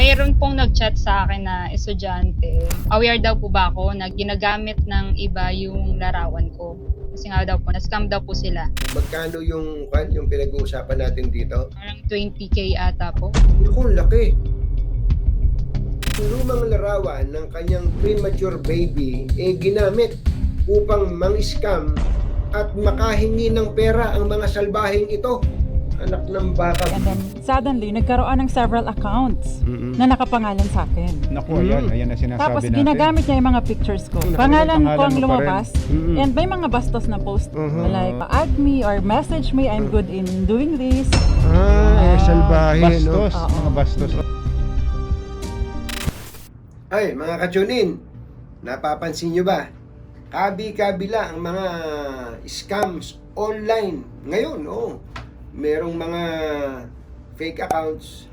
Mayroon pong nag-chat sa akin na estudyante. Aware daw po ba ako na ginagamit ng iba yung larawan ko? Kasi nga daw po, na-scam daw po sila. Magkano yung, kan, yung pinag-uusapan natin dito? Parang 20k ata po. Naku, laki. Yung lumang larawan ng kanyang premature baby eh ginamit upang mang-scam at makahingi ng pera ang mga salbahing ito. Anak ng baka. And then, suddenly, nagkaroon ng several accounts na nakapangalan sa akin. Naku, Mm. ayan, ayan na sinasabi Tapos, natin. ginagamit niya yung mga pictures ko. Nakalagay Pangalan ko pangalan ang mo pa lumabas. Mm. And may mga bastos na post. Mhm. Like, add me or message me, I'm good in doing this. Ah, eh, salbahe, no? Bastos, Oo. mga bastos. Ay, mga kachunin, napapansin nyo ba? Kabi-kabila ang mga scams online. Ngayon, oh, merong mga fake accounts,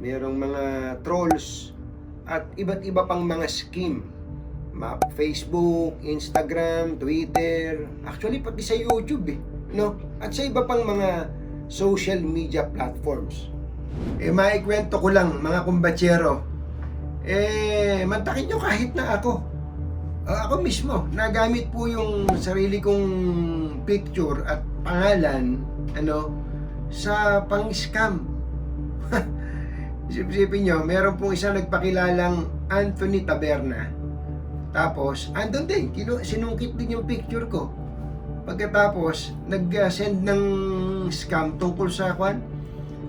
merong mga trolls, at iba't iba pang mga scheme. Facebook, Instagram, Twitter, actually pati sa YouTube eh, no? At sa iba pang mga social media platforms. Eh, maikwento ko lang mga kumbatsero, eh, mantakin nyo kahit na ako. Ah, ako mismo, nagamit po yung sarili kong picture at pangalan, ano, sa pang-scam. Isip-isipin nyo, meron pong isang nagpakilalang Anthony Taberna. Tapos, andun din, kinu- sinungkit din yung picture ko. Pagkatapos, nag-send ng scam tungkol sa kwan,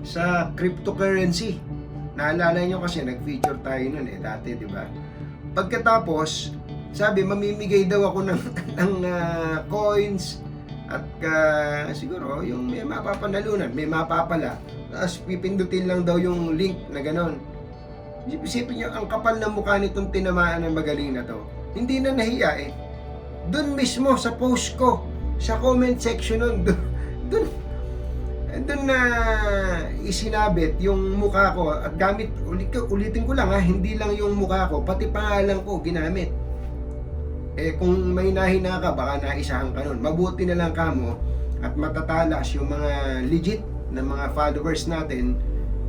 sa cryptocurrency. Naalala nyo kasi nag-feature tayo nun eh dati, di ba? Pagkatapos, sabi mamimigay daw ako ng ng ah, coins at ah, siguro yung may mapapanalunan, may mapapala. Tapos pipindutin lang daw yung link na ganon. Isipin nyo, ang kapal ng mukha nitong tinamaan ng magaling na to. Hindi na nahiya eh. Doon mismo sa post ko, sa comment section nun, doon, doon na isinabit yung mukha ko at gamit, ulit, ulitin ko lang ha, hindi lang yung mukha ko, pati pangalan ko ginamit. Eh kung may nahina ka, baka naisahan ka nun. Mabuti na lang kamo at matatalas yung mga legit na mga followers natin.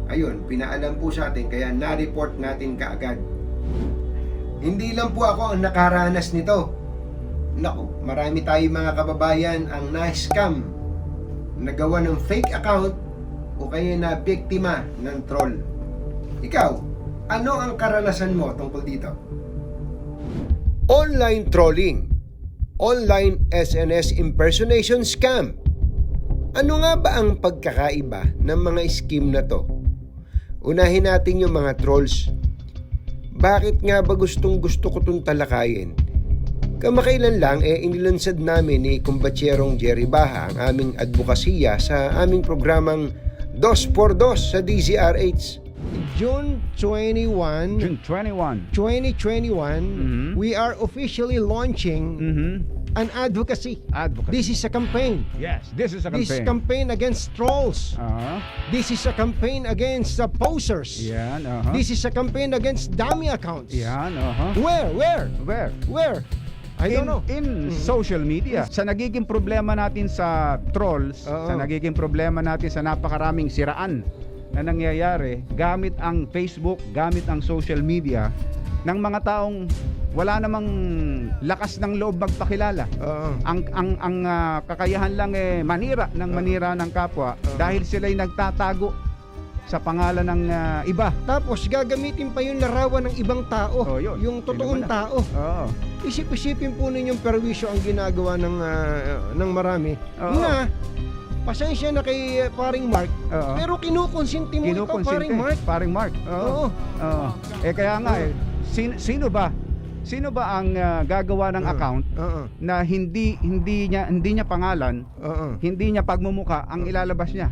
Ayun, pinaalam po sa atin kaya na-report natin kaagad. Hindi lang po ako ang nakaranas nito. Nako, marami tayong mga kababayan ang na-scam, nagawa ng fake account o kaya na biktima ng troll. Ikaw, ano ang karanasan mo tungkol dito? Online trolling. Online SNS impersonation scam. Ano nga ba ang pagkakaiba ng mga scheme na to? Unahin natin yung mga trolls. Bakit nga ba gustong gusto ko itong talakayin? Kamakailan lang eh inilunsad namin ni kumbatsyerong Jerry Baha ang aming advokasya sa aming programang 2x2 sa DZRH. June 21, June 21. 2021, Mhm. we are officially launching Mhm. an advocacy. Advocate. This is a campaign. yes, this is a This campaign. campaign against trolls. Ah, This is a campaign against the posers. yan, aha. This is a campaign against dummy accounts. Yan, aha. Where? Where? Where? Where? I don't in, know. In Mhm. social media. Sa nagiging problema natin sa trolls, Oo. sa nagiging problema natin sa napakaraming siraan na nangyayari gamit ang Facebook, gamit ang social media ng mga taong wala namang lakas ng loob magpakilala. Oo. Ang ang ang ah, kakayahan lang eh manira ng manira ng kapwa Oo. dahil sila'y nagtatago sa pangalan ng ah, iba. Tapos gagamitin pa yung larawan ng ibang tao. Oh, yun. Yung totoong Yun tao. Oo. Isip-isipin po ninyong perwisyo ang ginagawa ng ah, ng marami. Oo. Na pasensya na kay uh, paring Mark, Oo. pero kinukonsinti mo ito paring Mark. Paring Mark. Oo. Oo. Oo. Eh kaya nga eh, sin- sino ba? Sino ba ang ah, gagawa ng account Oo. na hindi hindi niya hindi niya pangalan, Oo. hindi niya pagmumuka ang ilalabas niya?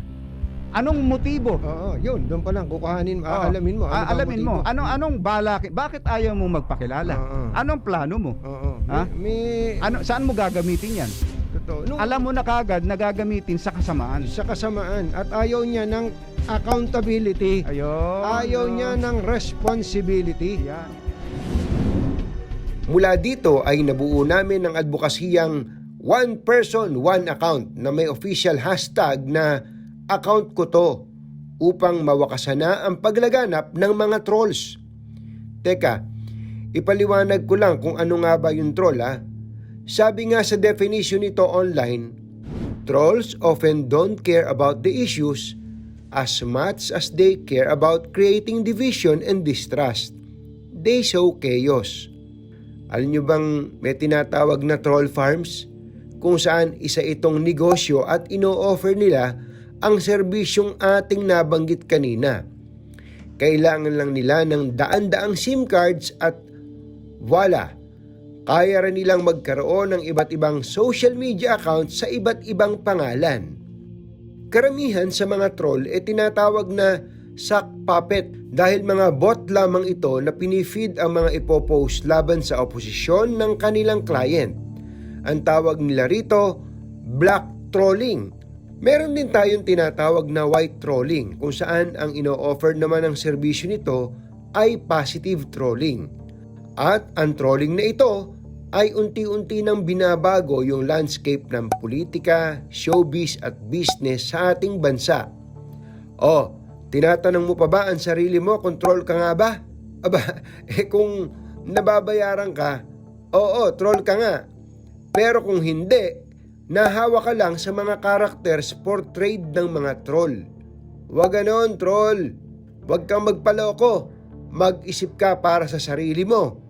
Anong motibo? Oo, yun, doon pa lang kukuhanin, Oo. aalamin mo. Ano Ah, ba alamin mo. motibo? Anong anong balak? Bakit ayaw mo magpakilala? Oo. Anong plano mo? Oo. Ha? May, may Ano saan mo gagamitin 'yan? Totoo. Nung, Alam mo na kagad na gagamitin sa kasamaan. sa kasamaan at ayaw niya ng accountability. Ayun. Ayaw niya ng responsibility. Yan. Mula dito ay nabuo namin ng advokasiyang one person, one account na may official hashtag na account ko to upang mawakasan na ang paglaganap ng mga trolls. Teka, ipaliwanag ko lang kung ano nga ba yung troll ha. Sabi nga sa definition nito online, trolls often don't care about the issues as much as they care about creating division and distrust. They sow chaos. Alam nyo bang may tinatawag na troll farms? Kung saan isa itong negosyo at ino-offer nila ang serbisyong ating nabanggit kanina. Kailangan lang nila ng daan-daang SIM cards at voila, kaya rin nilang magkaroon ng iba't ibang social media accounts sa iba't ibang pangalan. Karamihan sa mga troll ay tinatawag na sock puppet dahil mga bot lamang ito na pinifeed ang mga ipopost laban sa oposisyon ng kanilang client. Ang tawag nila rito, black trolling. Meron din tayong tinatawag na white trolling kung saan ang ino-offer naman ng serbisyo nito ay positive trolling. At ang trolling na ito ay unti-unti nang binabago yung landscape ng politika, showbiz at business sa ating bansa. O, tinatanong mo pa ba ang sarili mo, control ka nga ba? Aba, eh kung nababayaran ka, oo, troll ka nga. Pero kung hindi, nahawa ka lang sa mga characters portrayed ng mga troll. Huwag ganon, troll. Huwag kang magpaloko. Mag-isip ka para sa sarili mo.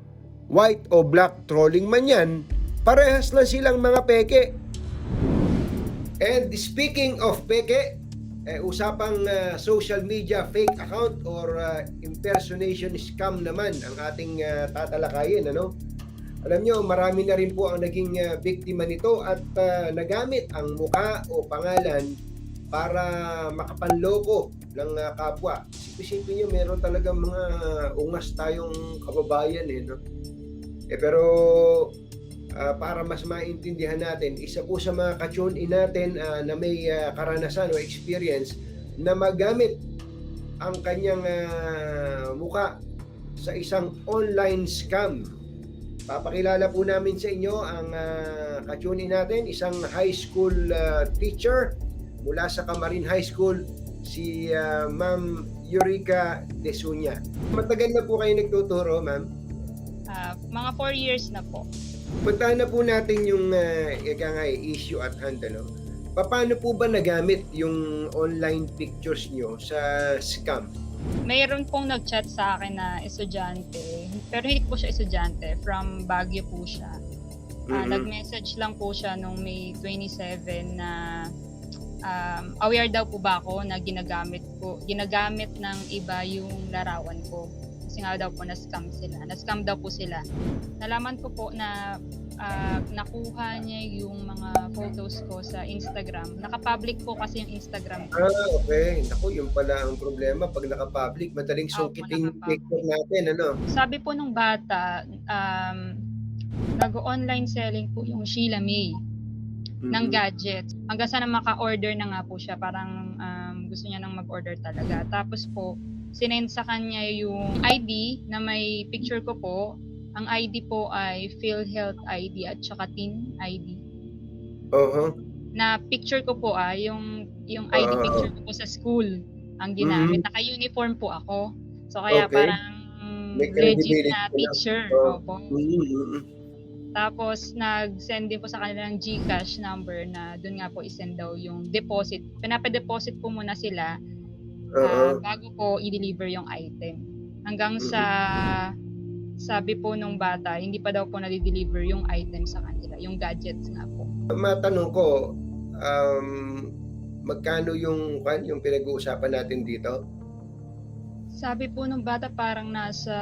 White o black trolling man yan, parehas lang silang mga peke. And speaking of peke, eh, usapang uh, social media fake account or uh, impersonation scam naman ang ating uh, tatalakayin. Ano? Alam nyo, marami na rin po ang naging uh, biktima nito at uh, nagamit ang muka o pangalan para makapanloko ng uh, kapwa. Isipin nyo, meron talagang mga ungas tayong kababayan eh. No? Eh pero uh, para mas maintindihan natin, isa po sa mga ka-tune in natin uh, na may uh, karanasan o experience na magamit ang kanyang uh, muka sa isang online scam. Papakilala po namin sa inyo ang uh, ka-tune in natin, isang high school uh, teacher mula sa Camarin High School, si uh, Ma'am Eureka Desunya. Matagal na po kayo nagtuturo, ma'am? Ah, mga 4 years na po. Puntahan na po natin yung uh, nga, eh, issue at hand. Ano? Paano po ba nagamit yung online pictures nyo sa scam? Mayroon pong nag-chat sa akin na estudyante, pero hindi po siya estudyante, from Baguio po siya. Ah, Mhm. Nag-message lang po siya nung May 27 na um, aware daw po ba ako na ginagamit po, ginagamit ng iba yung larawan ko. Kasi nga daw po na-scam sila. Na-scam daw po sila. Nalaman ko po na ah, nakuha niya yung mga photos ko sa Instagram. Naka-public po kasi yung Instagram ko. Ah, okay. Naku, yun pala ang problema. Pag naka-public, madaling yung naka-public. picture natin. Ano? Sabi po nung bata, um, nag-online selling po yung Sheila May ng Mhm. gadgets. Hanggang sana maka-order na nga po siya. Parang um, gusto niya nang mag-order talaga. Tapos po, sinend sa kanya yung ID na may picture ko po. Ang ID po ay PhilHealth ID at saka TIN ID. Oo. Na picture ko po ah, yung, yung ID Ah. picture ko po sa school ang ginamit. Naka-uniform po ako. So Okay. kaya parang May legit na picture. Oo. Opo. Mhm. Tapos nag-send din po sa kanila ng GCash number na doon nga po isend daw yung deposit. Pinapa-deposit po muna sila Ah, bago po i-deliver yung item. Hanggang sa sabi po nung bata, hindi pa daw po na-deliver yung item sa kanila, yung gadgets nga po. Matanong ko, um, magkano yung, kan, yung pinag-uusapan natin dito? Sabi po nung bata parang nasa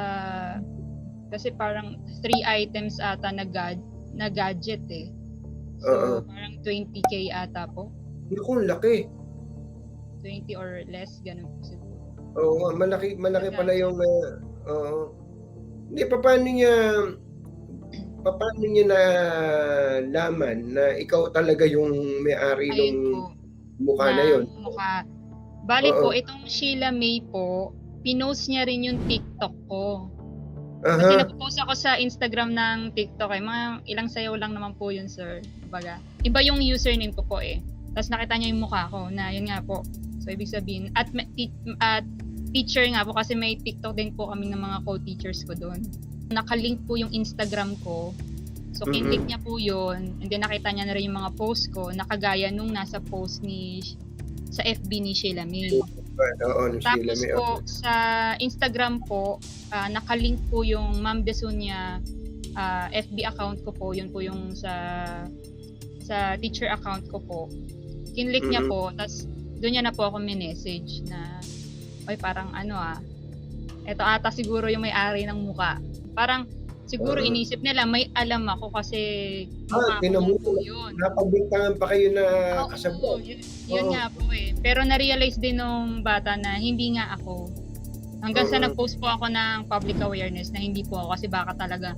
kasi parang three items ata na, gad, na gadget eh. So Oo. parang 20k ata po. Naku, ang laki. 20 or less, ganun po siguro. Oo, malaki malaki pala yung uh, oo. Hindi pa paano niya paano niya na laman na ikaw talaga yung may-ari ng mukha na ng yon. Mukha. Bali Oo. po, itong Sheila May po, pinost niya rin yung TikTok ko. Kasi Aha. napopost ako sa Instagram ng TikTok eh. Mga ilang sayaw lang naman po yun, sir. Baga. Iba yung username ko po eh. Tapos nakita niya yung mukha ko na yun nga po, So ibig sabihin at at teacher nga po kasi may TikTok din po kami ng mga co-teachers ko doon. Nakalink po yung Instagram ko. So Mhm. kinlik niya po 'yon and then nakita niya na rin yung mga post ko nakagaya nung nasa post ni sa FB ni Sheila May. Oo, sila Tapos may po sa Instagram po, ah, nakalink po yung Ma'am Desunya ah, FB account ko po, yun po yung sa sa teacher account ko po. Kinlik niya Mhm. po, tapos doon niya na po ako message na ay parang ano ah, eto ata siguro yung may-ari ng muka. Parang siguro Oo. inisip nila may alam ako kasi Ah, mukha ko tinamu- po yun. Napabintangan pa kayo na Oo, kasabot. yun, yun Oo. nga po eh. Pero na-realize din nung bata na hindi nga ako. Hanggang sa Oo. nag-post po ako ng public awareness na hindi po ako kasi baka talaga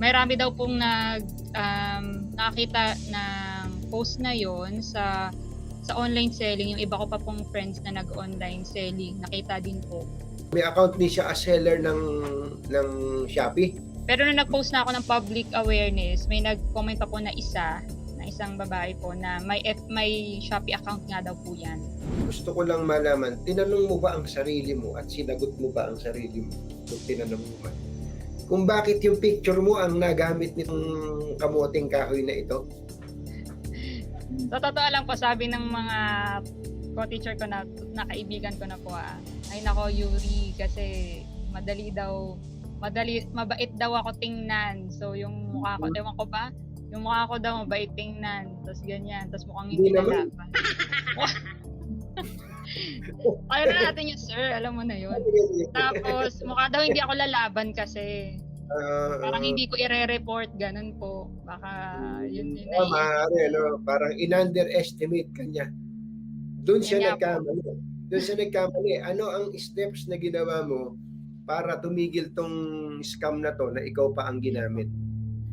may rami daw pong nag um, nakakita ng post na yon sa sa online selling yung iba ko pa pong friends na nag-online selling nakita din po May account din siya as seller ng ng Shopee. pero nung nag-post na ako ng public awareness may nag-comment pa po na isa na isang babae po na may F, may Shopee account nga daw po yan Gusto ko lang malaman, tinanong mo ba ang sarili mo at sinagot mo ba ang sarili mo kung tinanong mo ba? Kung bakit yung picture mo ang nagamit nitong kamuting kahoy na ito? Sa totoo lang po, sabi ng mga co-teacher ko na, na kaibigan ko na po, ah, ay nako Yuri, kasi madali daw, madali, mabait daw ako tingnan. So yung mukha ko, ewan ko ba, yung mukha ko daw mabait tingnan. Tapos ganyan, tapos mukhang hindi lalaban. Kaya na natin yun, sir. Alam mo na yun. Tapos, mukha daw hindi ako lalaban kasi Ah, parang hindi ko ire-report, ganun po. Baka yun yun Ah, na maaari, ano, parang in-underestimate ka niya. Doon siya po. nagkamali. Doon siya nagkamali. Ano ang steps na ginawa mo para tumigil tong scam na to na ikaw pa ang ginamit?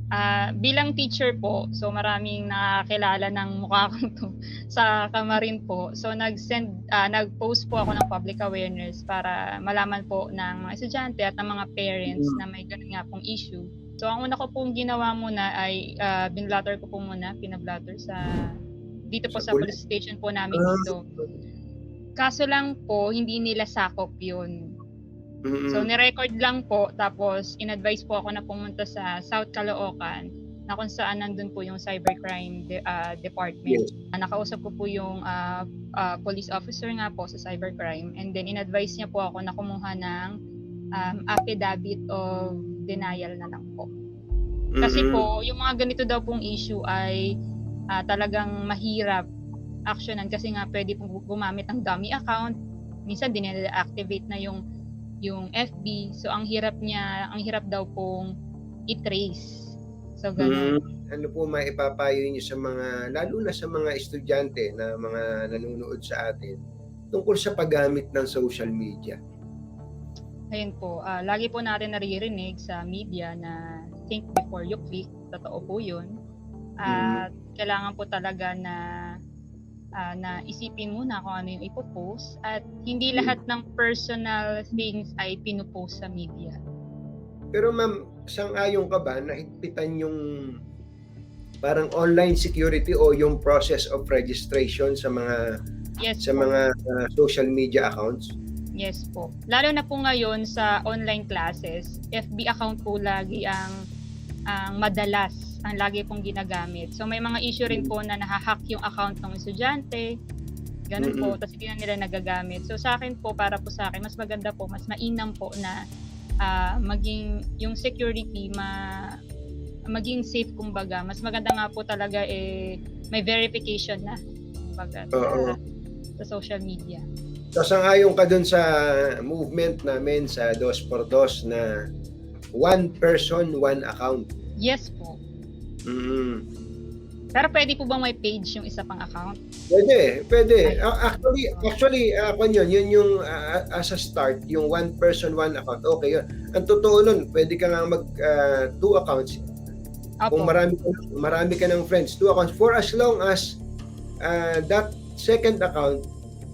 Ah, bilang teacher po, so maraming nakakilala ng mukha ko to sa kamarin po. So nag-send ah, nag-post po ako ng public awareness para malaman po ng mga estudyante at ng mga parents Mm. na may ganun nga pong issue. So ang una ko pong ginawa muna ay uh, binblatter ko po muna, pinablatter sa dito po Sa police? station po namin dito. Kaso lang po, hindi nila sakop 'yun. Mm-mm. So, nirecord lang po, tapos in-advise po ako na pumunta sa South Caloocan, na kung saan nandun po yung cybercrime de- ah, department. Yes. Ah, nakausap ko po yung ah, ah, police officer nga po sa cybercrime, and then in-advise niya po ako na kumuha ng um, affidavit of denial na lang po. Kasi Mm-mm. po, yung mga ganito daw pong issue ay ah, talagang mahirap actionan kasi nga pwede pong gumamit ng dummy account. Minsan dinede-activate na yung yung FB. So ang hirap niya, ang hirap daw pong i-trace. So ganun. Mm, ano po maipapayo niyo sa mga, lalo na sa mga estudyante na mga nanonood sa atin tungkol sa paggamit ng social media? Ayun po, ah, lagi po natin naririnig sa media na think before you click. Totoo po 'yun. At kailangan po talaga na ah, na isipin muna kung ano yung ipopost at hindi lahat ng personal things ay pinupost sa media. Pero ma'am, sang-ayon ka ba na higpitan yung parang online security o yung process of registration sa mga Yes sa po. mga uh, social media accounts? Yes po. Lalo na po ngayon sa online classes, FB account po lagi ang ang madalas ang lagi pong ginagamit. So may mga issue rin po na nahahack yung account ng estudyante. Ganun po, tapos hindi na nila nagagamit. So sa akin po, para po sa akin, mas maganda po, mas mainam po na ah, maging yung security ma maging safe kumbaga. Mas maganda nga po talaga eh may verification na kumbaga Oo. sa, sa social media. So sang-ayon ka dun sa movement namin sa Dos por Dos na one person, one account. Yes po. Mm. Pero pwede po bang may page yung isa pang account? Pwede, pwede. Actually, actually, uh, kung yun, yun yung uh, as a start, yung one person, one account. Okay yun. Ang totoo nun, pwede ka nga mag uh, two accounts. Kung Opo. marami ka, marami ka ng friends, two accounts. For as long as uh, that second account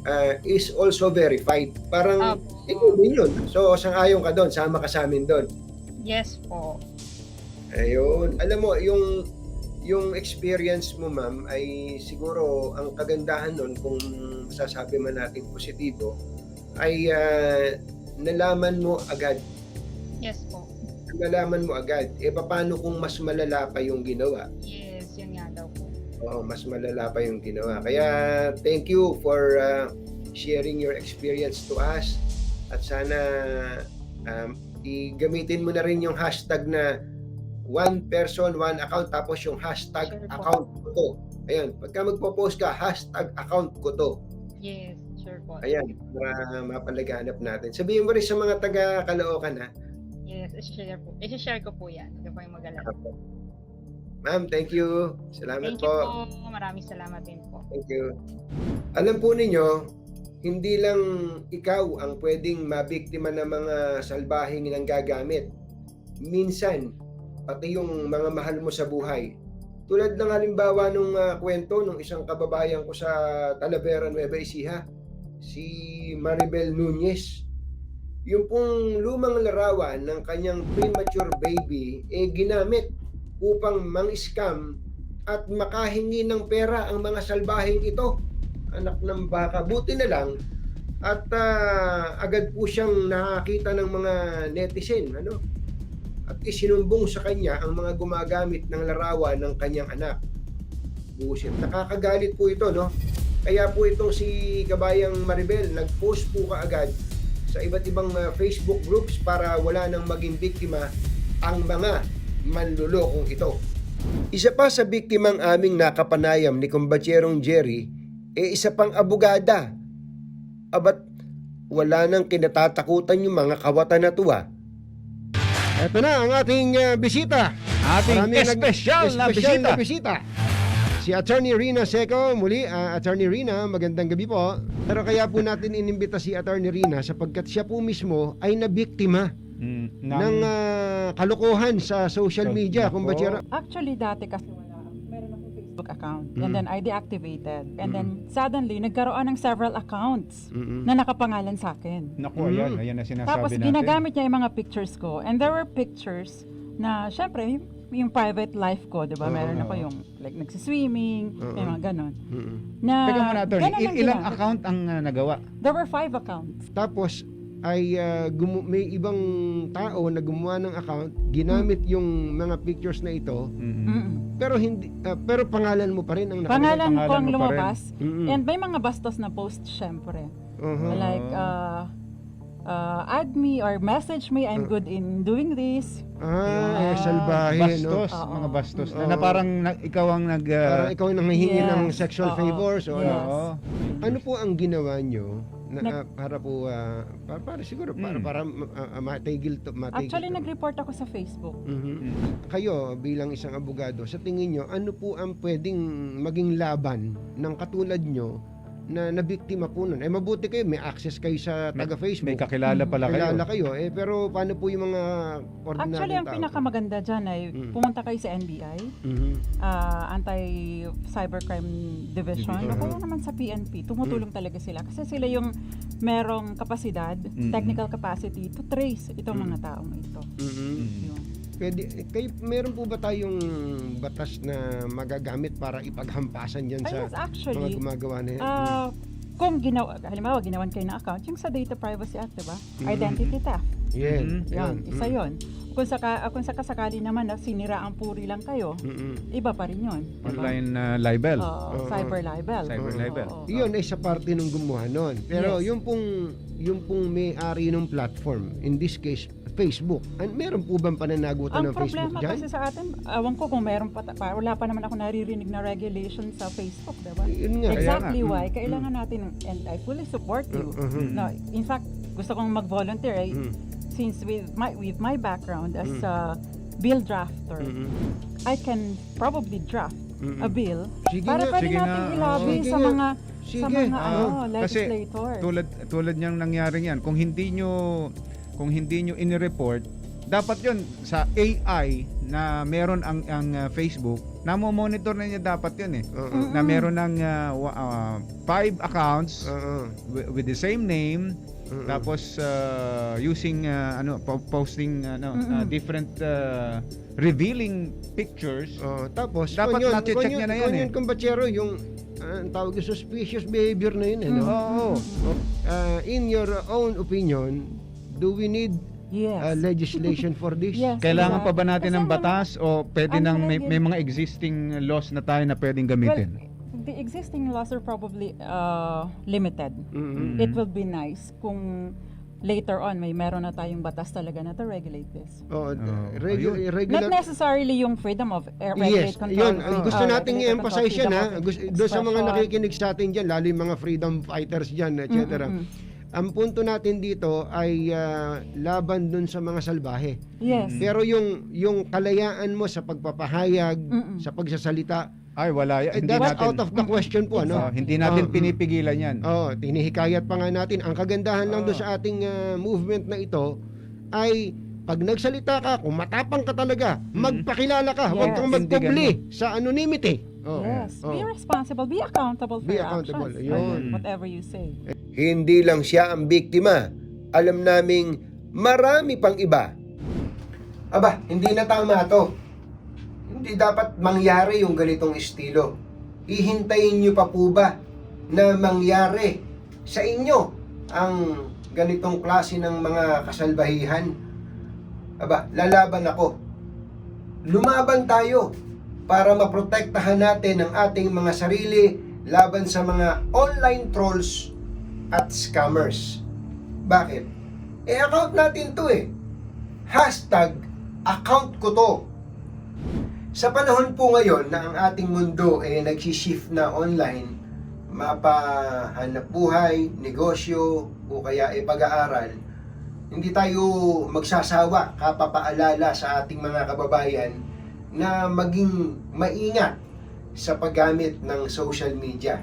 uh, is also verified. Parang, Opo. ikaw din yun. So, sang-ayon ka doon, sama ka sa amin doon. Yes po. Ayun. Alam mo, yung yung experience mo ma'am ay siguro ang kagandahan nun kung sasabi man natin positibo ay ah, nalaman mo agad Yes po. nalaman mo agad eh paano kung mas malala pa yung ginawa Yes, yun nga daw po. Oo, mas malala pa yung ginawa. Kaya thank you for uh, sharing your experience to us. At sana um, igamitin mo na rin yung hashtag na one person, one account tapos yung hashtag Sure po. account ko to. Ayan, pagka magpo-post ka, hashtag account ko to. Yes, sure po. Ayan, para mapalaganap natin. Sabihin mo rin sa mga taga Caloocan ha. Yes, i-share po. I-share ko po yan. Hindi po yung mag Ma'am, thank you. Salamat Thank you po. po. Maraming salamat din po. Thank you. Alam po ninyo, hindi lang ikaw ang pwedeng mabiktima ng mga salbahing nang gagamit. Minsan, pati yung mga mahal mo sa buhay. Tulad ng halimbawa nung ah, kwento nung isang kababayan ko sa Talavera, Nueva Ecija, si Maribel Nunez. Yung pong lumang larawan ng kanyang premature baby, eh ginamit upang mang-scam at makahingi ng pera ang mga salbahing ito. Anak ng baka. Buti na lang at ah, agad po siyang nakakita ng mga netizen. Ano? At isinumbong sa kanya ang mga gumagamit ng larawan ng kanyang anak. Buset. Nakakagalit po ito, no? Kaya po itong si Kabayang Maribel, nag-post po kaagad sa iba't ibang ah, Facebook groups para wala nang maging biktima ang mga manlulokong ito. Isa pa sa biktimang aming nakapanayam ni Kumbatserong Jerry, e isa pang abogada. Abat wala nang kinatatakutan yung mga kawatan na tuwa. Ito na ang ating uh, bisita. Ating Maraming nag- espesyal na espesyal bisita. na bisita. Si Attorney Rina Seco, muli, ah, Attorney Rina, magandang gabi po. Pero kaya po natin inimbita si Attorney Rina sapagkat siya po mismo ay nabiktima Mm, ng ah, kalokohan sa social So, media. Kung ba Actually, dati kasi wala. Facebook account. Mm. And then I deactivated. And then suddenly, nagkaroon ng several accounts Mm-mm. na nakapangalan sa akin. Naku, Mm. ayan, ayan na sinasabi Tapos natin. ginagamit niya yung mga pictures ko. And there were pictures na, syempre, yung, yung private life ko, di ba? Oo. Meron ako yung, like, nagsiswimming, may mga ganon. Mm-mm. Na, Teka muna, attorney. ganon Il- lang ilang account ang uh, nagawa? There were five accounts. Tapos ay ah, gumu- may ibang tao na gumawa ng account, ginamit yung mga pictures na ito, Mm. Mm-mm. pero hindi ah, pero pangalan mo pa rin ang nakalagay. Pangalan, pangalan ko ang lumabas. Mm-mm. And may mga bastos na post, syempre. Uh-huh. Like, uh, uh, add me or message me, I'm good in doing this. Ah, Ah, salbahe, no? Bastos, Oo. mga bastos. Na, Oo. na parang na- ikaw ang nag... uh, Parang ikaw ang nanghihingi Yes. ng sexual Oo. favors o Yes. ano. Ano po ang ginawa nyo na, Nag- ah, para po ah, para, para siguro para Mm. para ah, ah, matigil to matigil Actually, to. nag-report ako sa Facebook. Mhm. Mm. Kayo bilang isang abogado, sa tingin nyo, ano po ang pwedeng maging laban ng katulad nyo na nabiktima po nun? Eh mabuti kayo, may access kayo sa taga-Facebook. May kakilala pala kayo. Kilala kayo. Eh, pero paano po yung mga ordinaryong Actually, ang tao? pinakamaganda dyan ay Mm. pumunta kayo sa NBI, Mhm. ah, Anti-Cybercrime Division, Division. o kaya naman sa PNP. Tumutulong talaga sila. Kasi sila yung merong kapasidad, Mm. technical capacity to trace itong Mm. mga taong ito. Mhm. Mm. Yun. Pwede, eh, kayo, meron po ba tayong batas na magagamit para ipaghampasan yan sa yes, mga actually, gumagawa na yan? ah, kung ginawa, halimbawa, ginawan kayo ng account, yung sa Data Privacy Act, diba? Mm. Identity theft. Yan. Mhm. Yan, yan. isa yon. Kung sa kung sa kasakali naman na sinira ang puri lang kayo, Mhm. iba pa rin yun. diba? Online uh, libel. Oo, Oo. cyber libel. Cyber Oo. libel. Oo. Iyon ay sa parte ng gumawa nun. Pero Yes. yung pong yung pong may-ari ng platform, in this case, Facebook. An meron po bang pananagutan Ang ng Facebook problema dyan? kasi sa atin, awan ko kung meron pa, pa, wala pa naman ako naririnig na regulation sa Facebook, diba? Yun nga. Kaya Exactly nga. why, Mm, kailangan natin, and I fully support you. Uh, uh-huh. No, in fact, gusto kong mag-volunteer eh, Mm, since with my with my background as Mm. a bill drafter, mm, I can probably draft mm, a bill Sige para nga. pwede sige natin nga. i-lobby Sige sa mga sa Sige. mga Ah, ano, kasi legislator. Tulad tulad niyang nangyari yan. Kung hindi nyo kung hindi nyo ini-report, dapat 'yon sa AI na meron ang ang uh, Facebook, namo-monitor na niya dapat 'yun eh. Mm. Na meron ng uh, uh, five accounts Oo. wi- with the same name Mm-mm. Tapos uh, using uh, ano po- posting ano uh, Mm-mm. different uh, revealing pictures. Oh, tapos Dapat kung yun, kung yun- niya na yan kung eh. yun, kumpatsero, yung ang tawag yung suspicious behavior na yun, eh, no? Oo. Ah, in your own opinion, do we need Yes. ah, legislation for this? Yes. Kailangan pa ba natin Kasi ng batas o pwede nang may, may mga existing laws na tayo na pwedeng Well, gamitin? the existing laws are probably uh, limited. Mm-mm. It will be nice kung later on may meron na tayong batas talaga na to regulate this. Oh, Oh, regu- regular Not necessarily yung freedom of uh, Yes, regulate control. yun. free- Gusto uh, nating regulate i-emphasize yan ha. freedom of Gusto, doon sa mga expression. nakikinig sa atin dyan, lalo yung mga freedom fighters dyan, etc. Mm-mm-mm. Ang punto natin dito ay ah, laban dun sa mga salbahe. Yes. Pero yung yung kalayaan mo sa pagpapahayag, Mm-mm. sa pagsasalita, Ay, wala. eh, Hindi that's natin, out of the question po, ano? Oh, hindi natin Oh, pinipigilan yan. Oh, tinihikayat pa nga natin. Ang kagandahan lang Oh. doon sa ating ah, movement na ito ay pag nagsalita ka, kung matapang ka talaga, magpakilala ka. Huwag Yes. kang magpubli sa anonymity. Oh. Yes. Oh. Be responsible. Be accountable for Be your accountable. actions. Yun. Whatever you say. Hindi lang siya ang biktima. Alam naming marami pang iba. Aba, hindi na tama to. Hindi dapat mangyari yung ganitong estilo. Ihintayin nyo pa po ba na mangyari sa inyo ang ganitong klase ng mga kasalbahihan? Aba, lalaban ako. Lumaban tayo para maprotektahan natin ang ating mga sarili laban sa mga online trolls at scammers. Bakit? Eh, account natin to eh. Hashtag, account ko to. Sa panahon po ngayon na ang ating mundo eh nagsishift na online, mapahanap buhay, negosyo, o kaya eh pag-aaral, hindi tayo magsasawa kapapaalala sa ating mga kababayan na maging maingat sa paggamit ng social media.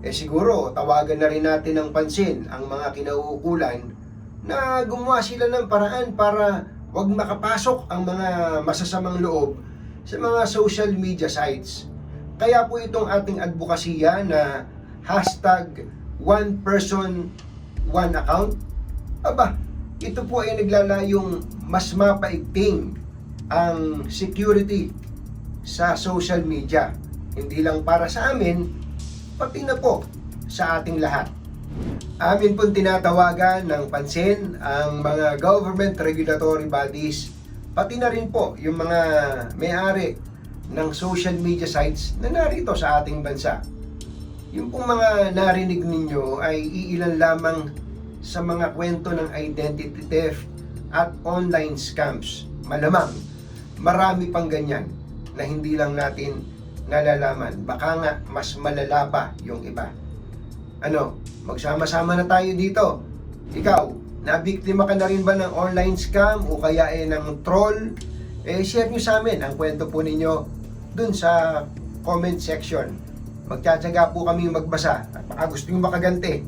Eh siguro, tawagan na rin natin ng pansin ang mga kinauukulan na gumawa sila ng paraan para wag makapasok ang mga masasamang loob sa mga social media sites. Kaya po itong ating advokasya na hashtag one person, one account. Aba, ito po ay naglalayong mas mapaigting ang security sa social media. Hindi lang para sa amin, pati na po sa ating lahat. Amin pong tinatawagan ng pansin ang mga government regulatory bodies, pati na rin po yung mga may-ari ng social media sites na narito sa ating bansa. Yung pong mga narinig ninyo ay iilan lamang sa mga kwento ng identity theft at online scams. Malamang, marami pang ganyan na hindi lang natin nalalaman. Baka nga mas malala pa yung iba. Ano, magsama-sama na tayo dito. Ikaw, nabiktima ka na rin ba ng online scam o kaya eh ng troll? Eh, share nyo sa amin ang kwento po ninyo dun sa comment section. Magtsatsaga po kami magbasa at baka gusto nyo makaganti.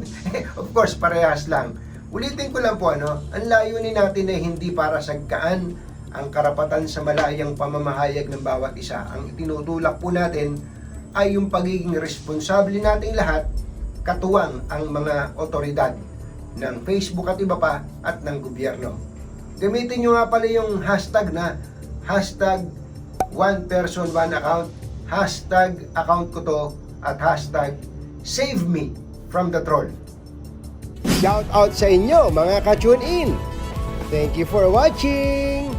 of course, parehas lang. Ulitin ko lang po ano, ang layunin natin ay hindi para sagkaan ang karapatan sa malayang pamamahayag ng bawat isa. Ang tinutulak po natin ay yung pagiging responsable nating lahat katuwang ang mga otoridad ng Facebook at iba pa at ng gobyerno. Gamitin nyo nga pala yung hashtag na hashtag one person one account hashtag account ko to at hashtag save me from the troll. Shout out sa inyo mga ka-tune in. Thank you for watching.